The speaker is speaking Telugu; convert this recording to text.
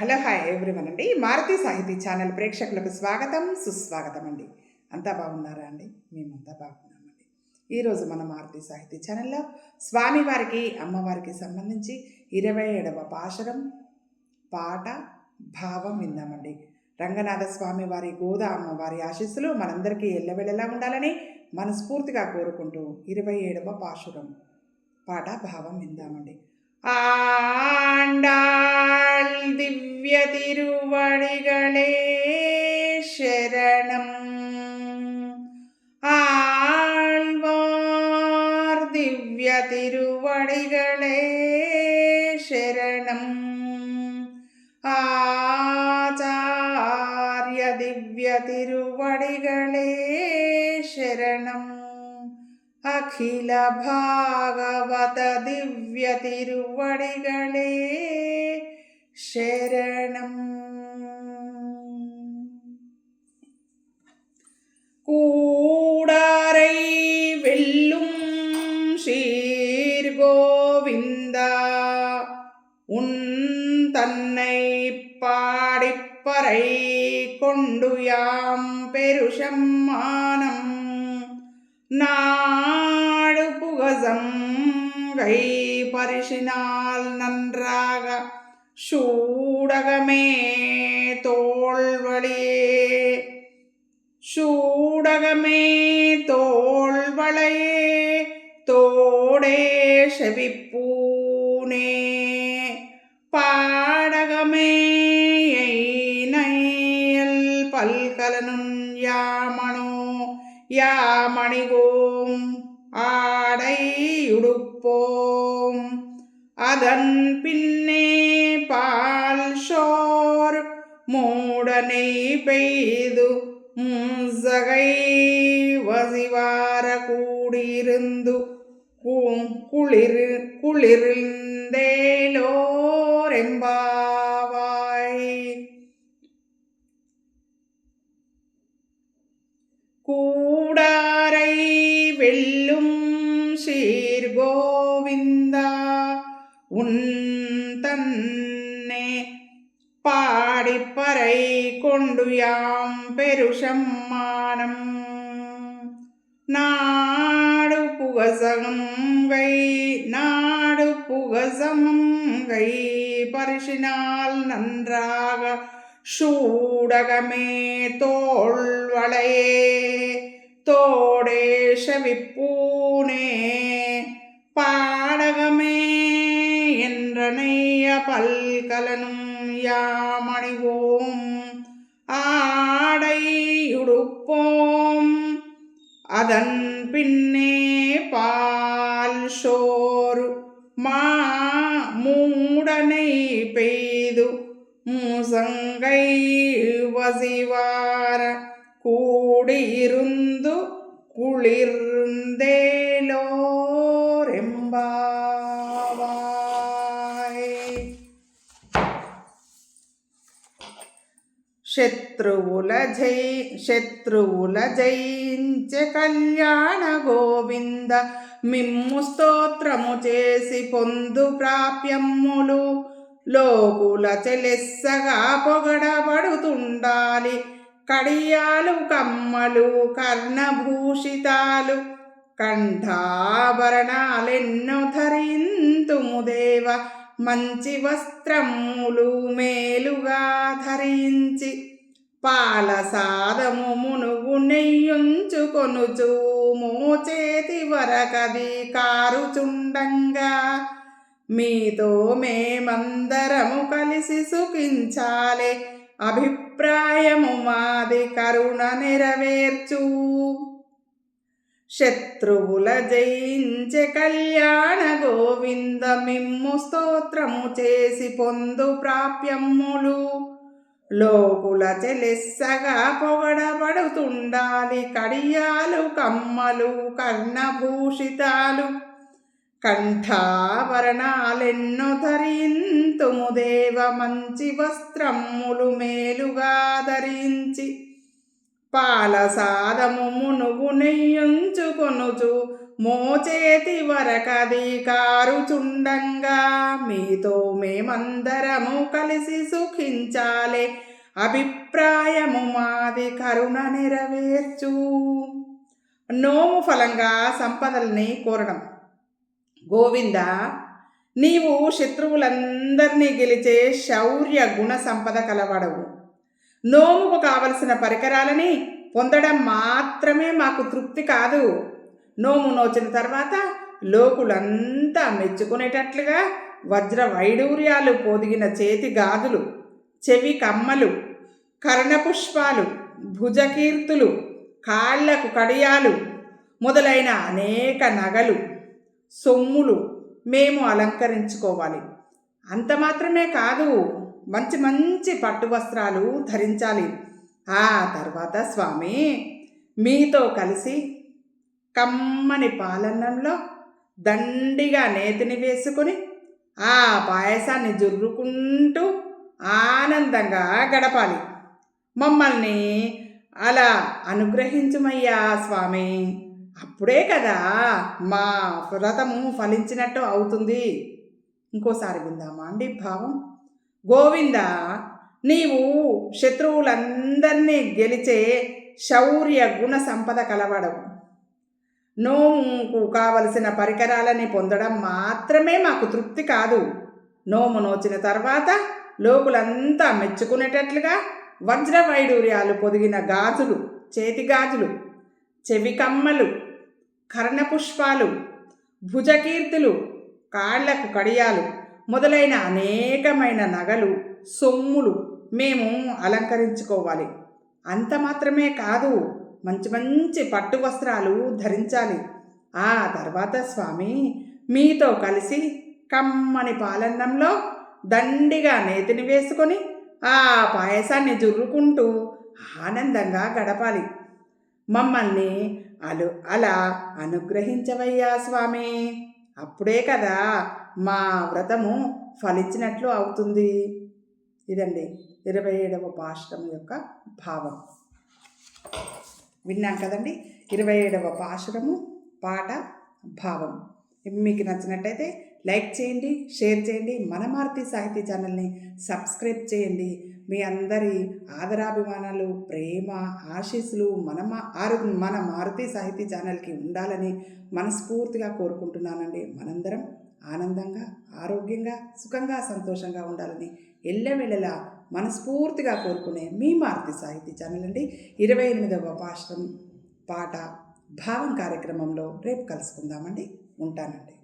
హలో హాయ్ ఎవ్రీవన్ అండి. మారుతి సాహితీ ఛానల్ ప్రేక్షకులకు స్వాగతం సుస్వాగతం అండి అంతా బాగున్నారా అండి? మేమంతా బాగున్నామండి. ఈరోజు మన మారుతి సాహితీ ఛానల్లో స్వామివారికి అమ్మవారికి సంబంధించి ఇరవై ఏడవ పాశరం పాట భావం విందామండి. రంగనాథ స్వామి వారి గోదా అమ్మవారి ఆశీస్సులు మనందరికీ ఎల్లవెళ్ళలా ఉండాలని మనస్ఫూర్తిగా కోరుకుంటూ ఇరవై ఏడవ పాశురం పాట భావం విందామండి. ఆండా ആചാര്യ ദിവ്യ തിരുവടികളെ ശരണം. അഖില ഭാഗവത ദിവ്യ തിരുവടികളെ ശരണം. കൂടാരൈ വെല്ലും ശ്രീ ഗോവിന്ദ ഉൻ தன்னை பாடிப்பறை கொண்டு யாம் பெருஷம்மானம் நாடு புகசம் கை பரிசினால் நன்றாக சூடகமே தோல்வழியே சூடகமே தோல்வளையே தோடே செவிப்பூனே யாமணிவோம் ஆடையுடுப்போம் அதன் பின்னே பால் ஷோர் மூடனை பெய்து முசகை வசிவார கூடியிருந்து குளிர் குளிர்ந்தேலோரெம்பாவாய் கோவிந்தா உன் தன்னே பாடிப்பறை கொண்டு யாம் பெருஷம்மானம் நாடு புகசங்கை நாடு புகசங்கை பரிசினால் நன்றாக சூடகமே தோள்வளையே தோடேஷ விப்பூனே பாடகமே என்றனைய பல்கலனும் யாமணிவோம். ஆடையுடுப்போம். அதன் பின்னே பால் சோறு மா மூடனை பெய்து மூசங்கை வசிவார கூடியிருந்து குளிர்ந்தே శత్రువుల జై శత్రువుల జయించే కళ్యాణ గోవింద. మిమ్ము స్తోత్రము చేసి పొందు ప్రాప్యమ్ములు. లోకుల చెలెస్సగా పొగడబడుతుండాలి. కడియాలు కమ్మలు కర్ణభూషితాలు. కంఠాభరణాలెన్నో ధరింతుము దేవ. మంచి వస్త్రములు మేలుగా ధరించి పాల సాదము మునుగు నెయ్యుంచుకొనుచు మోచేతి వరకది కారుచుండంగా. మీతో మేమందరము కలిసి సుఖించాలే. అభిప్రాయము మాది కరుణ నెరవేర్చు. శత్రువుల జయించే కళ్యాణ గోవింద మిమ్ము స్తోత్రము చేసి పొందు ప్రాప్యమ్ములు. లోకుల చెలెస్సగా పొగడబడుతుండాలి కడియాలు కమ్మలు కర్ణభూషితాలు. కంఠాభరణాలెన్నో ధరింతుము దేవ మంచి వస్త్రములు మేలుగా ధరించి. పాల సాదము మునుగు నెయ్యుంచుకొనుచు మోచేతి వరకది కారుచుండంగా మీతో మేమందరము కలిసి సుఖించాలే అభిప్రాయము మాది కరుణ నెరవేర్చు. నోము ఫలంగా సంపదల్ని కోరడం. గోవింద నీవు శత్రువులందరినీ గెలిచే శౌర్య గుణ సంపద కలవాడవు. నోముకు కావలసిన పరికరాలని పొందడం మాత్రమే మాకు తృప్తి కాదు. నోము నోచిన తర్వాత లోకులంతా మెచ్చుకునేటట్లుగా వజ్ర వైడూర్యాలు పొదిగిన చేతి గాజులు చెవి కమ్మలు కర్ణపుష్పాలు భుజకీర్తులు కాళ్ళకు కడియాలు మొదలైన అనేక నగలు సొమ్ములు మేము అలంకరించుకోవాలి. అంత మాత్రమే కాదు మంచి మంచి పట్టు వస్త్రాలు ధరించాలి. ఆ తర్వాత స్వామి మీతో కలిసి కమ్మని పాలన్నంలో దండిగా నేతిని వేసుకొని ఆ పాయసాన్ని జుర్రుకుంటూ ఆనందంగా గడపాలి. మమ్మల్ని అలా అనుగ్రహించుమయ్యా స్వామి. అప్పుడే కదా మా వ్రతము ఫలించినట్టు అవుతుంది. ఇంకోసారి విందామా అండి భావం? గోవింద నీవు శత్రువులందరినీ గెలిచే శౌర్య గుణ సంపద కలవడవు. నోముకు కావలసిన పరికరాలని పొందడం మాత్రమే మాకు తృప్తి కాదు. నోము నోచిన తర్వాత లోకులంతా మెచ్చుకునేటట్లుగా వజ్ర వైడూర్యాలు పొదిగిన గాజులు చేతి గాజులు చెవి కమ్మలు కర్ణపుష్పాలు భుజకీర్తులు కాళ్ళకు కడియాలు మొదలైన అనేకమైన నగలు సొమ్ములు మేము అలంకరించుకోవాలి. అంత మాత్రమే కాదు మంచి మంచి పట్టు వస్త్రాలు ధరించాలి. ఆ తర్వాత స్వామి మీతో కలిసి కమ్మని పాలన్నంలో దండిగా నేతిని వేసుకొని ఆ పాయసాన్ని జుర్రుకుంటూ ఆనందంగా గడపాలి. మమ్మల్ని అలు అలా అనుగ్రహించవయ్యా స్వామి. అప్పుడే కదా మా వ్రతము ఫలించినట్లు అవుతుంది. ఇదండి ఇరవై ఏడవ పాశ్రం యొక్క భావం. విన్నాం కదండి? ఇరవై ఏడవ పాశ్రము పాట భావం. మీకు నచ్చినట్టయితే లైక్ చేయండి షేర్ చేయండి. మన మారుతి సాహితీ ఛానల్ని సబ్స్క్రైబ్ చేయండి. మీ అందరి ఆదరాభిమానాలు ప్రేమ ఆశీస్సులు మన మా ఆరు మన మారుతి సాహితీ ఛానల్కి ఉండాలని మనస్ఫూర్తిగా కోరుకుంటున్నానండి. మనందరం ఆనందంగా ఆరోగ్యంగా సుఖంగా సంతోషంగా ఉండాలని ఎల్లవెళ్ళలా మనస్ఫూర్తిగా కోరుకునే మీ మారుతి సాహితీ ఛానల్ అండి. ఇరవై ఎనిమిదవ పాఠం పాట భావం కార్యక్రమంలో రేపు కలుసుకుందామండి. ఉంటానండి.